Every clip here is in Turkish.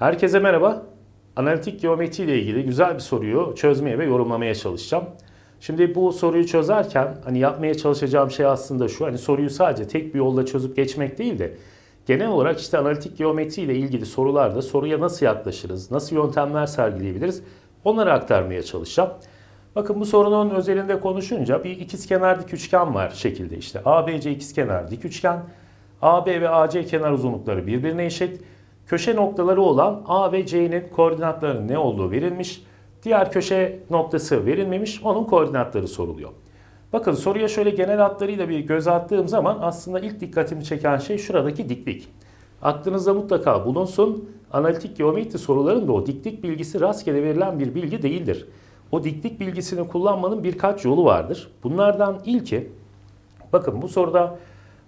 Herkese merhaba. Analitik geometri ile ilgili güzel bir soruyu çözmeye ve yorumlamaya çalışacağım. Şimdi bu soruyu çözerken hani yapmaya çalışacağım şey aslında şu. Hani soruyu sadece tek bir yolda çözüp geçmek değil de genel olarak işte analitik geometri ile ilgili sorularda soruya nasıl yaklaşırız, nasıl yöntemler sergileyebiliriz onları aktarmaya çalışacağım. Bakın bu sorunun özelinde konuşunca bir ikizkenar dik üçgen var şekilde işte ABC ikizkenar dik üçgen. AB ve AC kenar uzunlukları birbirine eşit. Köşe noktaları olan A ve C'nin koordinatlarının ne olduğu verilmiş. Diğer köşe noktası verilmemiş. Onun koordinatları soruluyor. Bakın soruya şöyle genel hatlarıyla bir göz attığım zaman aslında ilk dikkatimi çeken şey şuradaki diklik. Aklınızda mutlaka bulunsun. Analitik geometri sorularında o diklik bilgisi rastgele verilen bir bilgi değildir. O diklik bilgisini kullanmanın birkaç yolu vardır. Bunlardan ilki, bakın bu soruda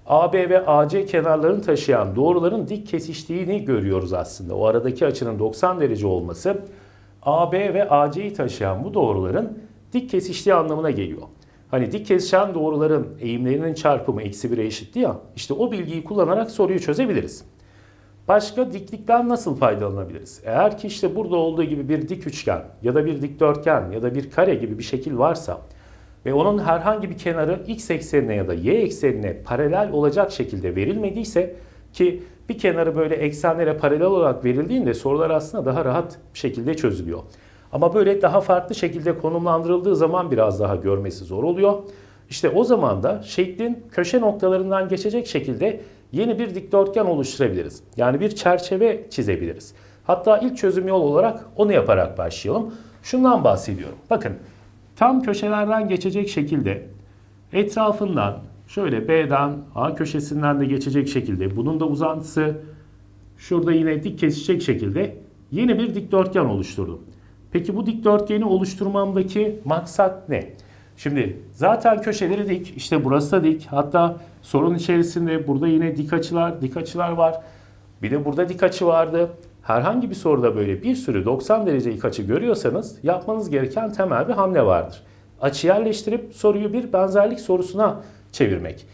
AB ve AC kenarlarını taşıyan doğruların dik kesiştiğini görüyoruz aslında. O aradaki açının 90 derece olması AB ve AC'yi taşıyan bu doğruların dik kesiştiği anlamına geliyor. Hani dik kesişen doğruların eğimlerinin çarpımı eksi 1'e eşitti ya. İşte o bilgiyi kullanarak soruyu çözebiliriz. Başka diklikten nasıl faydalanabiliriz? Eğer ki işte burada olduğu gibi bir dik üçgen ya da bir dikdörtgen ya da bir kare gibi bir şekil varsa ve onun herhangi bir kenarı x eksenine ya da y eksenine paralel olacak şekilde verilmediyse ki bir kenarı böyle eksenlere paralel olarak verildiğinde sorular aslında daha rahat bir şekilde çözülüyor. Ama böyle daha farklı şekilde konumlandırıldığı zaman biraz daha görmesi zor oluyor. İşte o zaman da şeklin köşe noktalarından geçecek şekilde yeni bir dikdörtgen oluşturabiliriz. Yani bir çerçeve çizebiliriz. Hatta ilk çözüm yol olarak onu yaparak başlayalım. Şundan bahsediyorum. Bakın tam köşelerden geçecek şekilde etrafından şöyle B'den A köşesinden de geçecek şekilde bunun da uzantısı şurada yine dik kesişecek şekilde yeni bir dikdörtgen oluşturdum. Peki bu dikdörtgeni oluşturmamdaki maksat ne? Şimdi zaten köşeleri dik. İşte burası da dik. Hatta sorun içerisinde burada yine dik açılar, dik açılar var. Bir de burada dik açı vardı. Herhangi bir soruda böyle bir sürü 90 derecelik açı görüyorsanız yapmanız gereken temel bir hamle vardır. Açı yerleştirip soruyu bir benzerlik sorusuna çevirmek.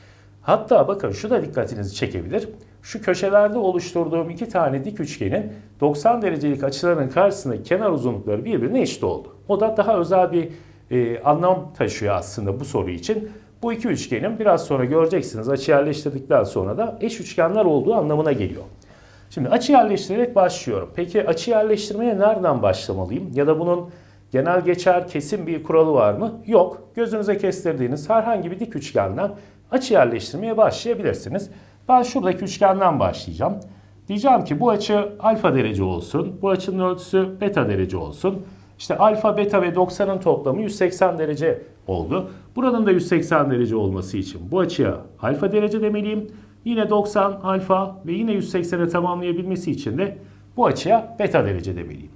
Hatta bakın şu da dikkatinizi çekebilir. Şu köşelerde oluşturduğum iki tane dik üçgenin 90 derecelik açıların karşısındaki kenar uzunlukları birbirine eşit oldu. O da daha özel bir e, anlam taşıyor aslında bu soru için. Bu iki üçgenin biraz sonra göreceksiniz açı yerleştirdikten sonra da eş üçgenler olduğu anlamına geliyor. Şimdi açı yerleştirerek başlıyorum. Peki açı yerleştirmeye nereden başlamalıyım? Ya da bunun genel geçer kesin bir kuralı var mı? Yok. Gözünüze kestirdiğiniz herhangi bir dik üçgenden açı yerleştirmeye başlayabilirsiniz. Ben şuradaki üçgenden başlayacağım. Diyeceğim ki bu açı alfa derece olsun. Bu açının ölçüsü beta derece olsun. İşte alfa, beta ve 90'ın toplamı 180 derece oldu. Buranın da 180 derece olması için bu açıya alfa derece demeliyim. Yine 90 alfa ve yine 180'e tamamlayabilmesi için de bu açıya beta derece demeliyim.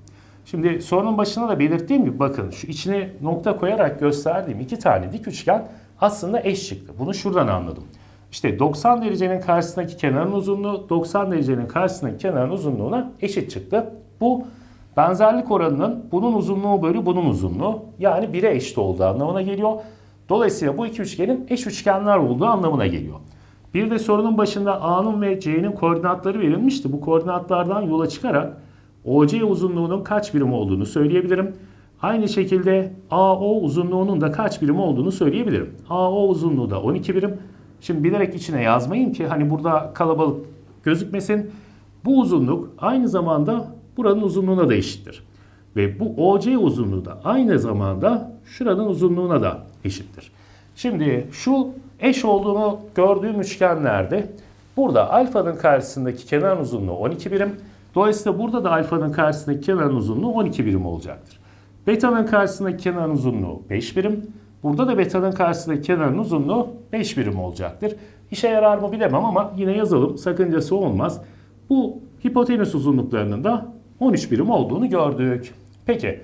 Şimdi sorunun başına da belirttiğim gibi bakın şu içine nokta koyarak gösterdiğim iki tane dik üçgen aslında eş çıktı. Bunu şuradan anladım. İşte 90 derecenin karşısındaki kenarın uzunluğu 90 derecenin karşısındaki kenarın uzunluğuna eşit çıktı. Bu benzerlik oranının bunun uzunluğu bölü bunun uzunluğu yani 1'e eşit olduğu anlamına geliyor. Dolayısıyla bu iki üçgenin eş üçgenler olduğu anlamına geliyor. Bir de sorunun başında A'nın ve C'nin koordinatları verilmişti. Bu koordinatlardan yola çıkarak OC uzunluğunun kaç birim olduğunu söyleyebilirim. Aynı şekilde AO uzunluğunun da kaç birim olduğunu söyleyebilirim. AO uzunluğu da 12 birim. Şimdi bilerek içine yazmayın ki hani burada kalabalık gözükmesin. Bu uzunluk aynı zamanda buranın uzunluğuna da eşittir. Ve bu OC uzunluğu da aynı zamanda şuranın uzunluğuna da eşittir. Şimdi şu eş olduğunu gördüğüm üçgenlerde burada alfanın karşısındaki kenar uzunluğu 12 birim. Dolayısıyla burada da alfanın karşısındaki kenar uzunluğu 12 birim olacaktır. Beta'nın karşısındaki kenar uzunluğu 5 birim. Burada da beta'nın karşısındaki kenarın uzunluğu 5 birim olacaktır. İşe yarar mı bilemem ama yine yazalım sakıncası olmaz. Bu hipotenüs uzunluklarının da 13 birim olduğunu gördük. Peki.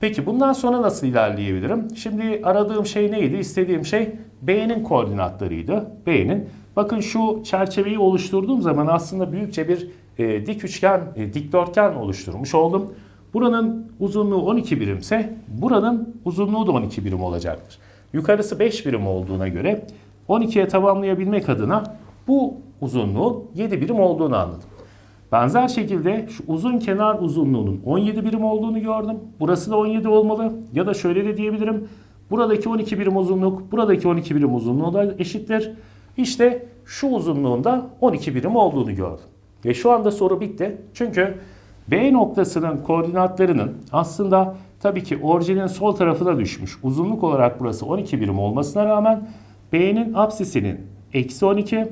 Peki bundan sonra nasıl ilerleyebilirim? Şimdi aradığım şey neydi? İstediğim şey B'nin koordinatlarıydı. B'nin. Bakın şu çerçeveyi oluşturduğum zaman aslında büyükçe bir e, dik üçgen, e, dikdörtgen oluşturmuş oldum. Buranın uzunluğu 12 birimse buranın uzunluğu da 12 birim olacaktır. Yukarısı 5 birim olduğuna göre 12'ye tamamlayabilmek adına bu uzunluğun 7 birim olduğunu anladım. Benzer şekilde şu uzun kenar uzunluğunun 17 birim olduğunu gördüm. Burası da 17 olmalı. Ya da şöyle de diyebilirim. Buradaki 12 birim uzunluk, buradaki 12 birim uzunluğu da eşittir. İşte şu uzunluğunda 12 birim olduğunu gördüm. Ve şu anda soru bitti. Çünkü B noktasının koordinatlarının aslında tabii ki orijinin sol tarafına düşmüş. Uzunluk olarak burası 12 birim olmasına rağmen B'nin apsisinin eksi 12,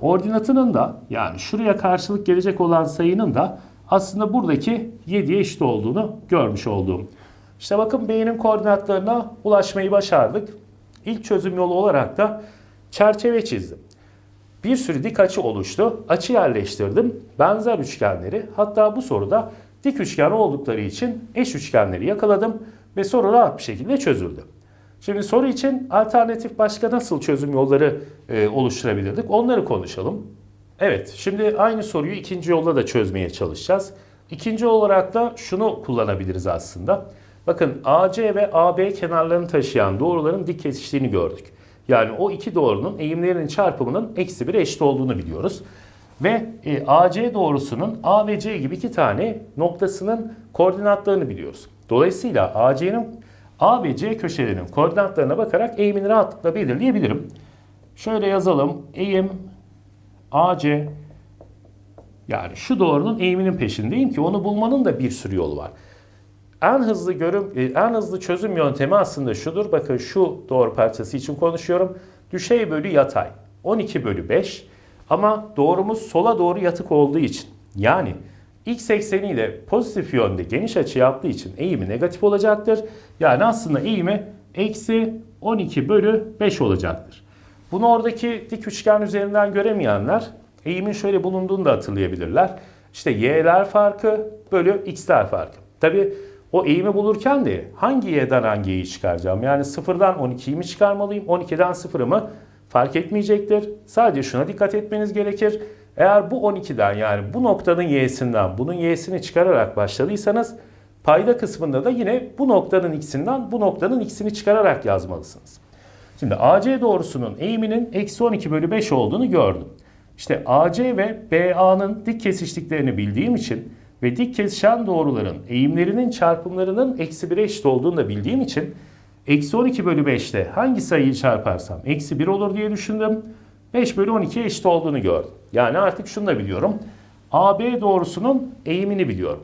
ordinatının da yani şuraya karşılık gelecek olan sayının da aslında buradaki 7'ye eşit olduğunu görmüş olduğum. İşte bakın B'nin koordinatlarına ulaşmayı başardık. İlk çözüm yolu olarak da çerçeve çizdim. Bir sürü dik açı oluştu. Açı yerleştirdim. Benzer üçgenleri hatta bu soruda dik üçgen oldukları için eş üçgenleri yakaladım ve soru rahat bir şekilde çözüldü. Şimdi soru için alternatif başka nasıl çözüm yolları e, oluşturabilirdik onları konuşalım. Evet şimdi aynı soruyu ikinci yolla da çözmeye çalışacağız. İkinci olarak da şunu kullanabiliriz aslında. Bakın AC ve AB kenarlarını taşıyan doğruların dik kesiştiğini gördük. Yani o iki doğrunun eğimlerinin çarpımının eksi bir eşit olduğunu biliyoruz. Ve e, AC doğrusunun A ve C gibi iki tane noktasının koordinatlarını biliyoruz. Dolayısıyla AC'nin A ve C köşelerinin koordinatlarına bakarak eğimini rahatlıkla belirleyebilirim. Şöyle yazalım. Eğim AC yani şu doğrunun eğiminin peşindeyim ki onu bulmanın da bir sürü yolu var. En hızlı görüm, e, en hızlı çözüm yöntemi aslında şudur. Bakın şu doğru parçası için konuşuyorum. Düşey bölü yatay. 12 bölü 5. Ama doğrumuz sola doğru yatık olduğu için. Yani x ekseniyle pozitif yönde geniş açı yaptığı için eğimi negatif olacaktır. Yani aslında eğimi eksi 12 bölü 5 olacaktır. Bunu oradaki dik üçgen üzerinden göremeyenler eğimin şöyle bulunduğunu da hatırlayabilirler. İşte y'ler farkı bölü x'ler farkı. Tabi o eğimi bulurken de hangi y'den hangi y'yi çıkaracağım? Yani sıfırdan 12'yi mi çıkarmalıyım? 12'den sıfırı mı? Fark etmeyecektir. Sadece şuna dikkat etmeniz gerekir. Eğer bu 12'den yani bu noktanın y'sinden bunun y'sini çıkararak başladıysanız payda kısmında da yine bu noktanın x'inden bu noktanın x'ini çıkararak yazmalısınız. Şimdi AC doğrusunun eğiminin eksi 12 bölü 5 olduğunu gördüm. İşte AC ve BA'nın dik kesiştiklerini bildiğim için ve dik kesişen doğruların eğimlerinin çarpımlarının eksi 1'e eşit olduğunu da bildiğim için eksi 12 bölü 5'te hangi sayıyı çarparsam eksi 1 olur diye düşündüm. 5 bölü 12'ye eşit olduğunu gördüm. Yani artık şunu da biliyorum. AB doğrusunun eğimini biliyorum.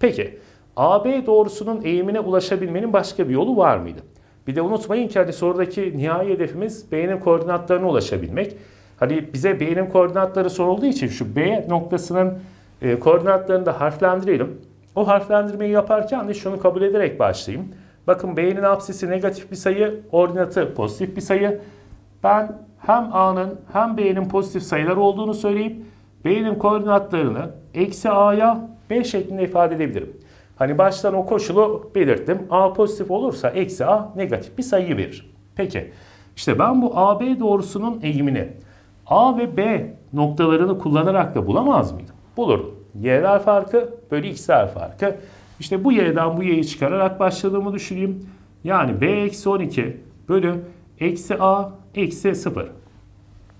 Peki AB doğrusunun eğimine ulaşabilmenin başka bir yolu var mıydı? Bir de unutmayın ki hani sorudaki nihai hedefimiz B'nin koordinatlarına ulaşabilmek. Hani bize B'nin koordinatları sorulduğu için şu B noktasının e, koordinatlarını da harflendirelim. O harflendirmeyi yaparken de şunu kabul ederek başlayayım. Bakın B'nin apsisi negatif bir sayı, ordinatı pozitif bir sayı. Ben hem A'nın hem B'nin pozitif sayılar olduğunu söyleyip B'nin koordinatlarını eksi A'ya B şeklinde ifade edebilirim. Hani baştan o koşulu belirttim. A pozitif olursa eksi A negatif bir sayı verir. Peki işte ben bu AB doğrusunun eğimini A ve B noktalarını kullanarak da bulamaz mıydım? Bulurdum. Y'ler farkı bölü x'ler farkı. İşte bu y'den bu y'yi çıkararak başladığımı düşüneyim. Yani b eksi 12 bölü eksi a eksi 0.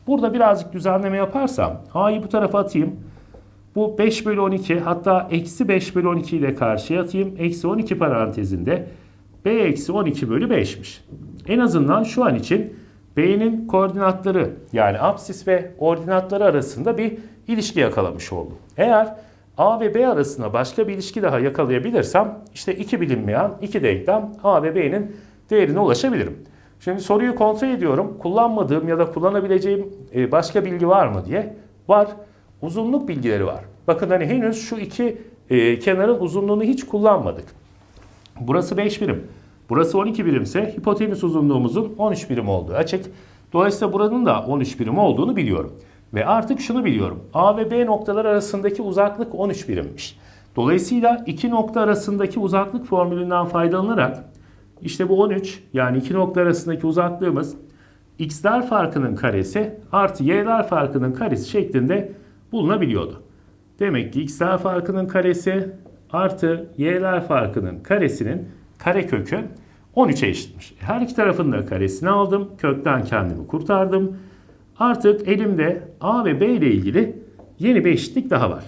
Burada birazcık düzenleme yaparsam a'yı bu tarafa atayım. Bu 5 bölü 12 hatta eksi 5 bölü 12 ile karşıya atayım. Eksi 12 parantezinde b eksi 12 bölü 5'miş. En azından şu an için b'nin koordinatları yani apsis ve ordinatları arasında bir ilişki yakalamış oldum. Eğer A ve B arasında başka bir ilişki daha yakalayabilirsem işte iki bilinmeyen iki denklem A ve B'nin değerine ulaşabilirim. Şimdi soruyu kontrol ediyorum. Kullanmadığım ya da kullanabileceğim e, başka bilgi var mı diye. Var. Uzunluk bilgileri var. Bakın hani henüz şu iki e, kenarın uzunluğunu hiç kullanmadık. Burası 5 birim. Burası 12 birimse hipotenüs uzunluğumuzun 13 birim olduğu açık. Dolayısıyla buranın da 13 birim olduğunu biliyorum. Ve artık şunu biliyorum. A ve B noktalar arasındaki uzaklık 13 birimmiş. Dolayısıyla iki nokta arasındaki uzaklık formülünden faydalanarak işte bu 13 yani iki nokta arasındaki uzaklığımız x'ler farkının karesi artı y'ler farkının karesi şeklinde bulunabiliyordu. Demek ki x'ler farkının karesi artı y'ler farkının karesinin karekökü 13'e eşitmiş. Her iki tarafın da karesini aldım. Kökten kendimi kurtardım. Artık elimde A ve B ile ilgili yeni bir eşitlik daha var.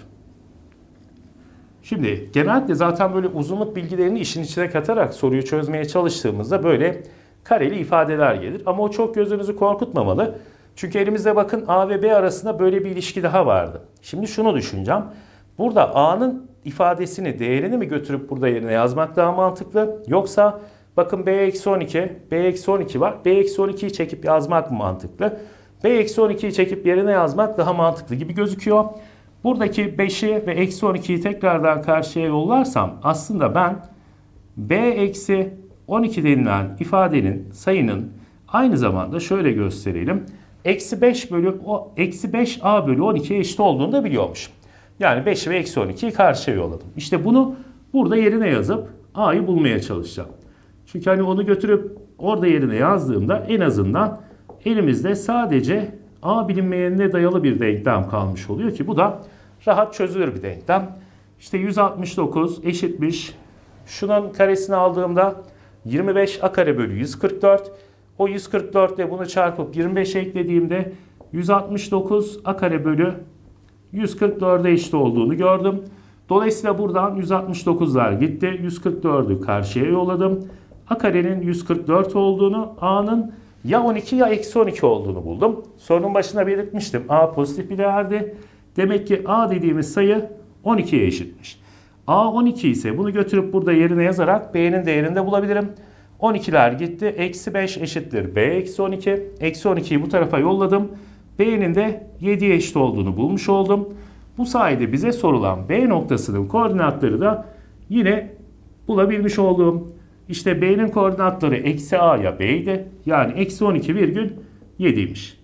Şimdi genellikle zaten böyle uzunluk bilgilerini işin içine katarak soruyu çözmeye çalıştığımızda böyle kareli ifadeler gelir. Ama o çok gözünüzü korkutmamalı. Çünkü elimizde bakın A ve B arasında böyle bir ilişki daha vardı. Şimdi şunu düşüneceğim. Burada A'nın ifadesini, değerini mi götürüp burada yerine yazmak daha mantıklı? Yoksa bakın B eksi 12, B eksi 12 var. B eksi 12'yi çekip yazmak mı mantıklı? B eksi 12'yi çekip yerine yazmak daha mantıklı gibi gözüküyor. Buradaki 5'i ve eksi 12'yi tekrardan karşıya yollarsam aslında ben B eksi 12 denilen ifadenin sayının aynı zamanda şöyle gösterelim. Eksi 5 bölü o eksi 5 a bölü 12'ye eşit olduğunu da biliyormuşum. Yani 5 ve eksi 12'yi karşıya yolladım. İşte bunu burada yerine yazıp a'yı bulmaya çalışacağım. Çünkü hani onu götürüp orada yerine yazdığımda en azından elimizde sadece a bilinmeyenine dayalı bir denklem kalmış oluyor ki bu da rahat çözülür bir denklem. İşte 169 eşitmiş. Şunun karesini aldığımda 25 a kare bölü 144. O 144 ile bunu çarpıp 25 eklediğimde 169 a kare bölü 144'e eşit olduğunu gördüm. Dolayısıyla buradan 169'lar gitti. 144'ü karşıya yolladım. A karenin 144 olduğunu, A'nın ya 12 ya eksi 12 olduğunu buldum. Sorunun başına belirtmiştim. A pozitif bir değerdi. Demek ki A dediğimiz sayı 12'ye eşitmiş. A 12 ise bunu götürüp burada yerine yazarak B'nin değerini de bulabilirim. 12'ler gitti. Eksi 5 eşittir B eksi 12. Eksi 12'yi bu tarafa yolladım. B'nin de 7'ye eşit olduğunu bulmuş oldum. Bu sayede bize sorulan B noktasının koordinatları da yine bulabilmiş oldum. İşte B'nin koordinatları eksi A ya B'ydi. Yani eksi 12 virgül 7'ymiş.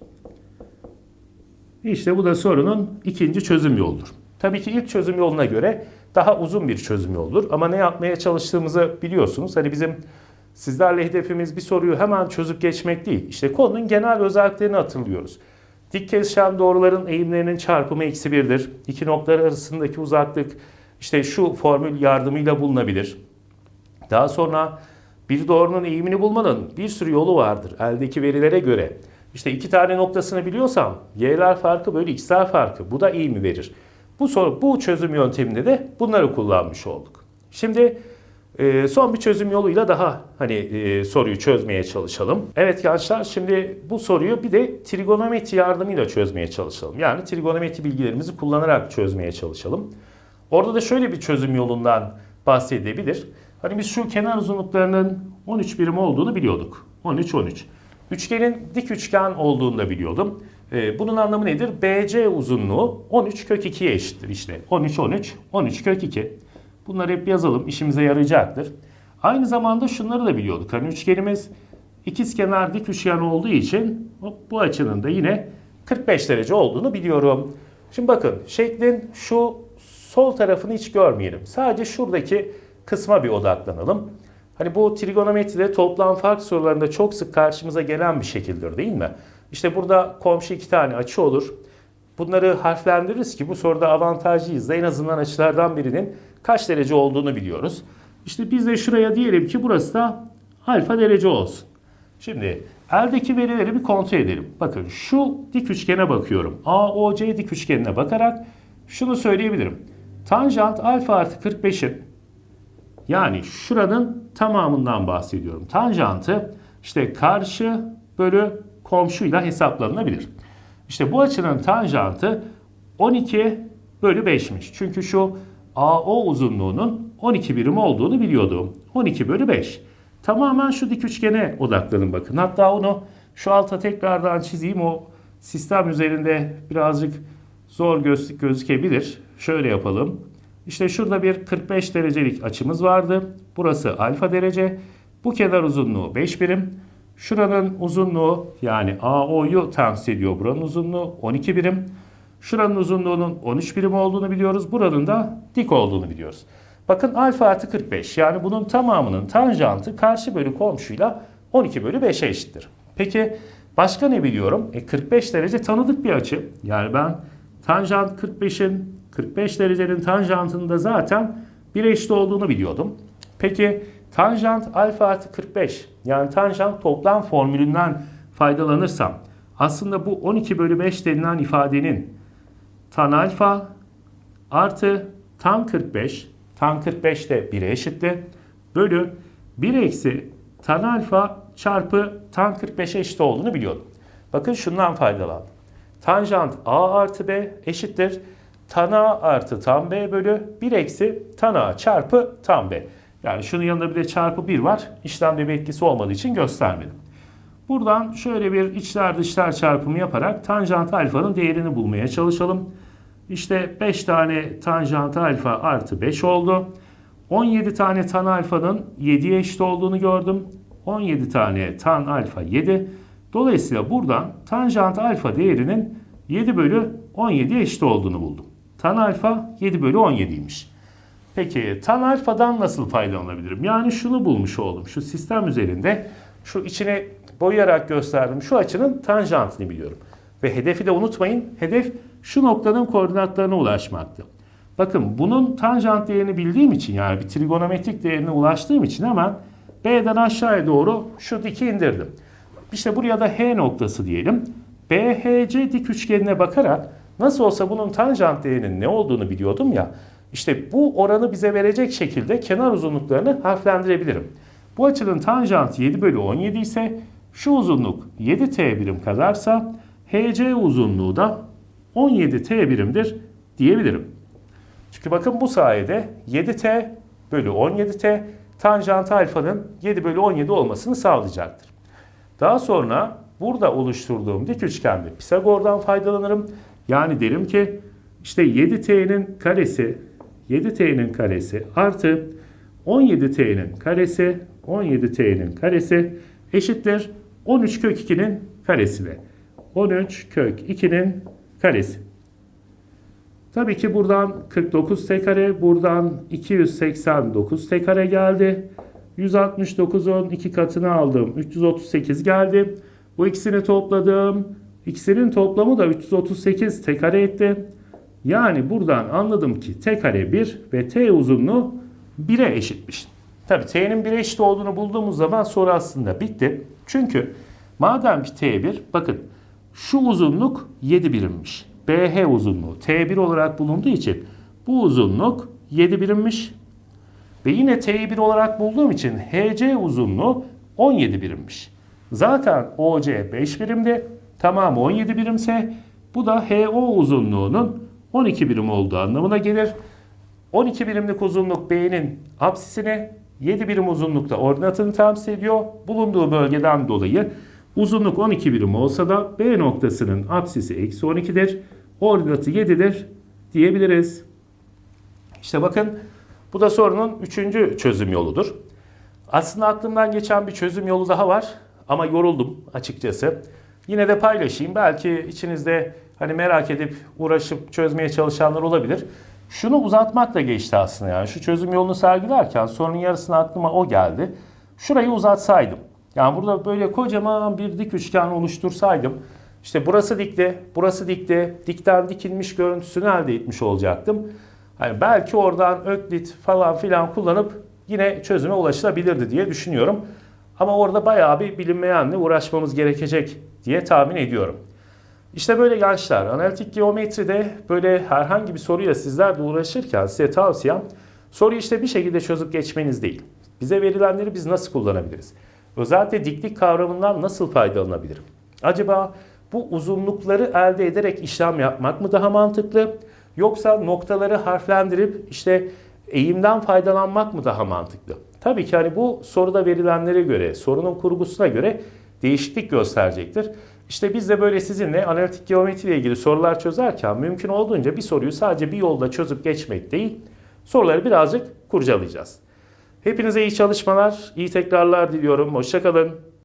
İşte bu da sorunun ikinci çözüm yoludur. Tabii ki ilk çözüm yoluna göre daha uzun bir çözüm yoludur. Ama ne yapmaya çalıştığımızı biliyorsunuz. Hani bizim sizlerle hedefimiz bir soruyu hemen çözüp geçmek değil. İşte konunun genel özelliklerini hatırlıyoruz. Dik kesişen doğruların eğimlerinin çarpımı eksi birdir. İki noktalar arasındaki uzaklık işte şu formül yardımıyla bulunabilir. Daha sonra bir doğrunun eğimini bulmanın bir sürü yolu vardır eldeki verilere göre. İşte iki tane noktasını biliyorsam y'ler farkı böyle x'ler farkı bu da eğimi verir. Bu soru bu çözüm yönteminde de bunları kullanmış olduk. Şimdi e, son bir çözüm yoluyla daha hani e, soruyu çözmeye çalışalım. Evet gençler şimdi bu soruyu bir de trigonometri yardımıyla çözmeye çalışalım. Yani trigonometri bilgilerimizi kullanarak çözmeye çalışalım. Orada da şöyle bir çözüm yolundan bahsedebilir. Hani biz şu kenar uzunluklarının 13 birim olduğunu biliyorduk. 13 13. Üçgenin dik üçgen olduğunu da biliyordum. Ee, bunun anlamı nedir? BC uzunluğu 13 kök 2'ye eşittir işte. 13 13 13 kök 2. Bunları hep yazalım işimize yarayacaktır. Aynı zamanda şunları da biliyorduk. Hani üçgenimiz ikizkenar dik üçgen olduğu için hop, bu açının da yine 45 derece olduğunu biliyorum. Şimdi bakın şeklin şu sol tarafını hiç görmeyelim. Sadece şuradaki kısma bir odaklanalım. Hani bu trigonometride toplam fark sorularında çok sık karşımıza gelen bir şekildir değil mi? İşte burada komşu iki tane açı olur. Bunları harflendiririz ki bu soruda avantajlıyız da en azından açılardan birinin kaç derece olduğunu biliyoruz. İşte biz de şuraya diyelim ki burası da alfa derece olsun. Şimdi eldeki verileri bir kontrol edelim. Bakın şu dik üçgene bakıyorum. AOC dik üçgenine bakarak şunu söyleyebilirim. Tanjant alfa artı 45'in yani şuranın tamamından bahsediyorum. Tanjantı işte karşı bölü komşuyla hesaplanabilir. İşte bu açının tanjantı 12 bölü 5'miş. Çünkü şu AO uzunluğunun 12 birim olduğunu biliyordum. 12 bölü 5. Tamamen şu dik üçgene odaklanın bakın. Hatta onu şu alta tekrardan çizeyim. O sistem üzerinde birazcık zor göz, gözükebilir. Şöyle yapalım. İşte şurada bir 45 derecelik açımız vardı. Burası alfa derece. Bu kenar uzunluğu 5 birim. Şuranın uzunluğu yani AO'yu temsil ediyor buranın uzunluğu 12 birim. Şuranın uzunluğunun 13 birim olduğunu biliyoruz. Buranın da dik olduğunu biliyoruz. Bakın alfa artı 45 yani bunun tamamının tanjantı karşı bölü komşuyla 12 bölü 5'e eşittir. Peki başka ne biliyorum? E 45 derece tanıdık bir açı. Yani ben tanjant 45'in 45 derecenin tanjantında zaten bir eşit olduğunu biliyordum. Peki tanjant alfa artı 45 yani tanjant toplam formülünden faydalanırsam aslında bu 12 bölü 5 denilen ifadenin tan alfa artı tan 45 tan 45 de 1'e eşitti. Bölü 1 eksi tan alfa çarpı tan 45'e eşit olduğunu biliyordum. Bakın şundan faydalandım. Tanjant a artı b eşittir. Tan a artı tan b bölü 1 eksi tan a çarpı tan b. Yani şunun yanında bir de çarpı 1 var. İşlemde bir etkisi olmadığı için göstermedim. Buradan şöyle bir içler dışlar çarpımı yaparak tanjant alfanın değerini bulmaya çalışalım. İşte 5 tane tanjant alfa artı 5 oldu. 17 tane tan alfanın 7'ye eşit olduğunu gördüm. 17 tane tan alfa 7. Dolayısıyla buradan tanjant alfa değerinin 7 bölü 17'ye eşit olduğunu buldum. Tan alfa 7 bölü 17'ymiş. Peki tan alfadan nasıl faydalanabilirim? Yani şunu bulmuş oldum. Şu sistem üzerinde şu içini boyayarak gösterdim. Şu açının tanjantını biliyorum. Ve hedefi de unutmayın. Hedef şu noktanın koordinatlarına ulaşmaktı. Bakın bunun tanjant değerini bildiğim için yani bir trigonometrik değerine ulaştığım için hemen B'den aşağıya doğru şu diki indirdim. İşte buraya da H noktası diyelim. BHC dik üçgenine bakarak nasıl olsa bunun tanjant değerinin ne olduğunu biliyordum ya. İşte bu oranı bize verecek şekilde kenar uzunluklarını harflendirebilirim. Bu açının tanjantı 7 bölü 17 ise şu uzunluk 7t birim kadarsa HC uzunluğu da 17t birimdir diyebilirim. Çünkü bakın bu sayede 7t bölü 17t tanjant alfanın 7 bölü 17 olmasını sağlayacaktır. Daha sonra burada oluşturduğum dik üçgende Pisagor'dan faydalanırım. Yani derim ki işte 7t'nin karesi 7t'nin karesi artı 17t'nin karesi 17t'nin karesi eşittir 13 kök 2'nin karesine. 13 kök 2'nin karesi. Tabii ki buradan 49 t kare, buradan 289 t kare geldi. 169'un iki katını aldım. 338 geldi. Bu ikisini topladım. İkisinin toplamı da 338 t kare etti. Yani buradan anladım ki t kare 1 ve t uzunluğu 1'e eşitmiş. Tabii t'nin 1'e eşit olduğunu bulduğumuz zaman soru aslında bitti. Çünkü madem ki t1 bakın şu uzunluk 7 birimmiş. BH uzunluğu T1 olarak bulunduğu için bu uzunluk 7 birimmiş. Ve yine T1 olarak bulduğum için HC uzunluğu 17 birimmiş. Zaten OC 5 birimdi. Tamam 17 birimse bu da HO uzunluğunun 12 birim olduğu anlamına gelir. 12 birimlik uzunluk B'nin apsisini 7 birim uzunlukta ordinatını temsil ediyor. Bulunduğu bölgeden dolayı uzunluk 12 birim olsa da B noktasının apsisi eksi 12'dir. Ordinatı 7'dir diyebiliriz. İşte bakın bu da sorunun üçüncü çözüm yoludur. Aslında aklımdan geçen bir çözüm yolu daha var ama yoruldum açıkçası. Yine de paylaşayım. Belki içinizde hani merak edip uğraşıp çözmeye çalışanlar olabilir. Şunu uzatmakla geçti aslında yani. Şu çözüm yolunu sergilerken sorunun yarısına aklıma o geldi. Şurayı uzatsaydım. Yani burada böyle kocaman bir dik üçgen oluştursaydım. İşte burası dikti, burası dikti, dikten dikilmiş görüntüsünü elde etmiş olacaktım. Hani belki oradan öklit falan filan kullanıp yine çözüme ulaşılabilirdi diye düşünüyorum. Ama orada bayağı bir bilinmeyenle uğraşmamız gerekecek diye tahmin ediyorum. İşte böyle gençler analitik geometride böyle herhangi bir soruyla sizler de uğraşırken size tavsiyem soruyu işte bir şekilde çözüp geçmeniz değil. Bize verilenleri biz nasıl kullanabiliriz? Özellikle diklik kavramından nasıl faydalanabilirim? Acaba bu uzunlukları elde ederek işlem yapmak mı daha mantıklı? Yoksa noktaları harflendirip işte eğimden faydalanmak mı daha mantıklı? Tabii ki hani bu soruda verilenlere göre, sorunun kurgusuna göre değişiklik gösterecektir. İşte biz de böyle sizinle analitik geometri ile ilgili sorular çözerken mümkün olduğunca bir soruyu sadece bir yolda çözüp geçmek değil, soruları birazcık kurcalayacağız. Hepinize iyi çalışmalar, iyi tekrarlar diliyorum. Hoşçakalın.